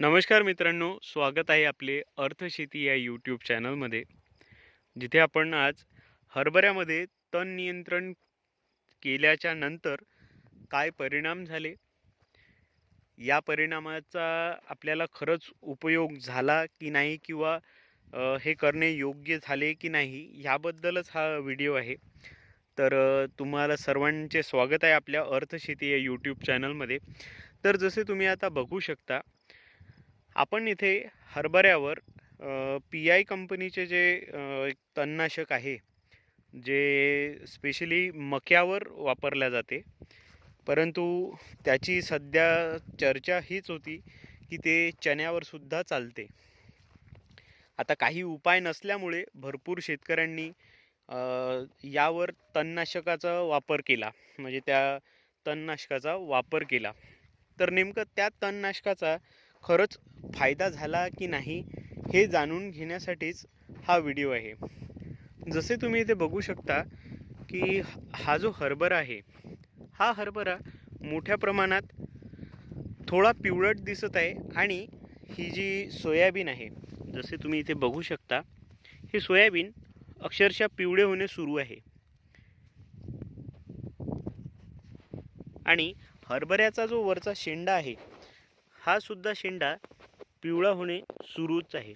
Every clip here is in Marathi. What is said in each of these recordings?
नमस्कार मित्रांनो स्वागत आहे आपले अर्थशेती या यूट्यूब चॅनलमध्ये जिथे आपण आज हरभऱ्यामध्ये तण नियंत्रण केल्याच्यानंतर काय परिणाम झाले? या परिणामाचा आपल्याला खरंच उपयोग झाला की नाही किंवा हे करणे योग्य झाले की नाही ह्याबद्दलच हा व्हिडिओ आहे. तर तुम्हाला सर्वांचे स्वागत आहे आपल्या अर्थशेती या यूट्यूब चॅनलमध्ये तर जसे तुम्ही आता बघू शकता आपण इथे हरभऱ्यावर पी आय कंपनीचे जे एक तणनाशक आहे जे स्पेशली मक्यावर वापरल्या जाते. परंतु त्याची सध्या चर्चा हीच होती की ते चण्यावर सुद्धा चालते. आता काही उपाय नसल्यामुळे भरपूर शेतकऱ्यांनी यावर तणनाशकाचा वापर केला. म्हणजे त्या तणनाशकाचा वापर केला. तर नेमकं त्या तणनाशकाचा खरंच फायदा झाला की नाही हे जाणून घेण्यासाठीच हा व्हिडिओ आहे. जसे तुम्ही इथे बघू शकता की हा जो हरभरा आहे हा हरभरा मोठ्या प्रमाणात थोडा पिवळट दिसत आहे आणि ही जी सोयाबीन आहे जसे तुम्ही इथे बघू शकता हे सोयाबीन अक्षरशः पिवळे होणे सुरू आहे. आणि हरभऱ्याचा जो वरचा शेंडा आहे हा सुद्धा शेंडा पिवळा होणे सुरूच आहे.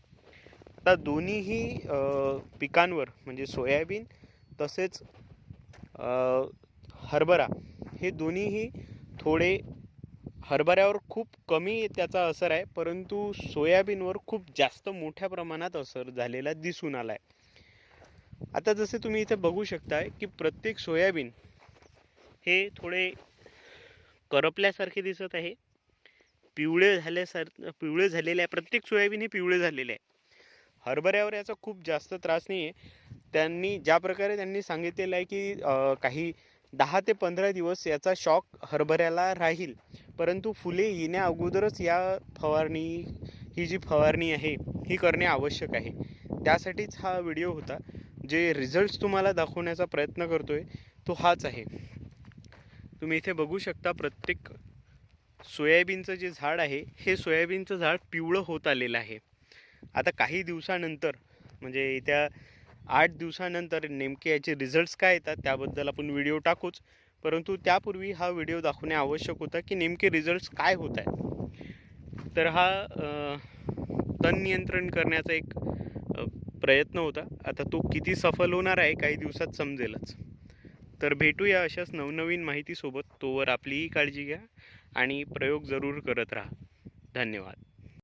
आता दोन्हीही पिकांवर म्हणजे सोयाबीन तसेच हरभरा हे दोन्हीही थोडे हरभऱ्यावर खूप कमी त्याचा असर आहे परंतु सोयाबीनवर खूप जास्त मोठ्या प्रमाणात असर झालेला दिसून आला आहे आता जसे तुम्ही इथे बघू शकताय की प्रत्येक सोयाबीन हे थोडे करपल्यासारखे दिसत आहे. पिवळे झाल्यासार पिवळे झालेले आहे. प्रत्येक सोयाबीन हे पिवळे झालेले आहे. हरभऱ्यावर याचा खूप जास्त त्रास नाही आहे. त्यांनी ज्या प्रकारे त्यांनी सांगितलेलं आहे की काही दहा ते पंधरा दिवस याचा शॉक हरभऱ्याला राहील. परंतु फुले येण्या अगोदरच या फवारणी ही जी फवारणी आहे ही करणे आवश्यक आहे. त्यासाठीच हा व्हिडिओ होता जे रिझल्ट्स तुम्हाला दाखवण्याचा प्रयत्न करतो आहे तो हाच आहे. तुम्ही इथे बघू शकता प्रत्येक सोयाबीनचं जे झाड आहे हे सोयाबीनचं झाड पिवळं होत आलेलं आहे. आता काही दिवसानंतर म्हणजे येत्या आठ दिवसानंतर नेमके याचे रिझल्ट्स काय येतात त्याबद्दल आपण व्हिडिओ टाकूच. परंतु त्यापूर्वी हा व्हिडिओ दाखवणे आवश्यक होता की नेमके रिझल्ट्स काय होत आहेत. तर हा तण नियंत्रण करण्याचा एक प्रयत्न होता. आता तो किती सफल होणार आहे काही दिवसात समजेलच. तर भेटूया अशाच नवनवीन माहितीसोबत. तोवर आपलीही काळजी घ्या. आणि प्रयोग जरूर करत राहा. धन्यवाद.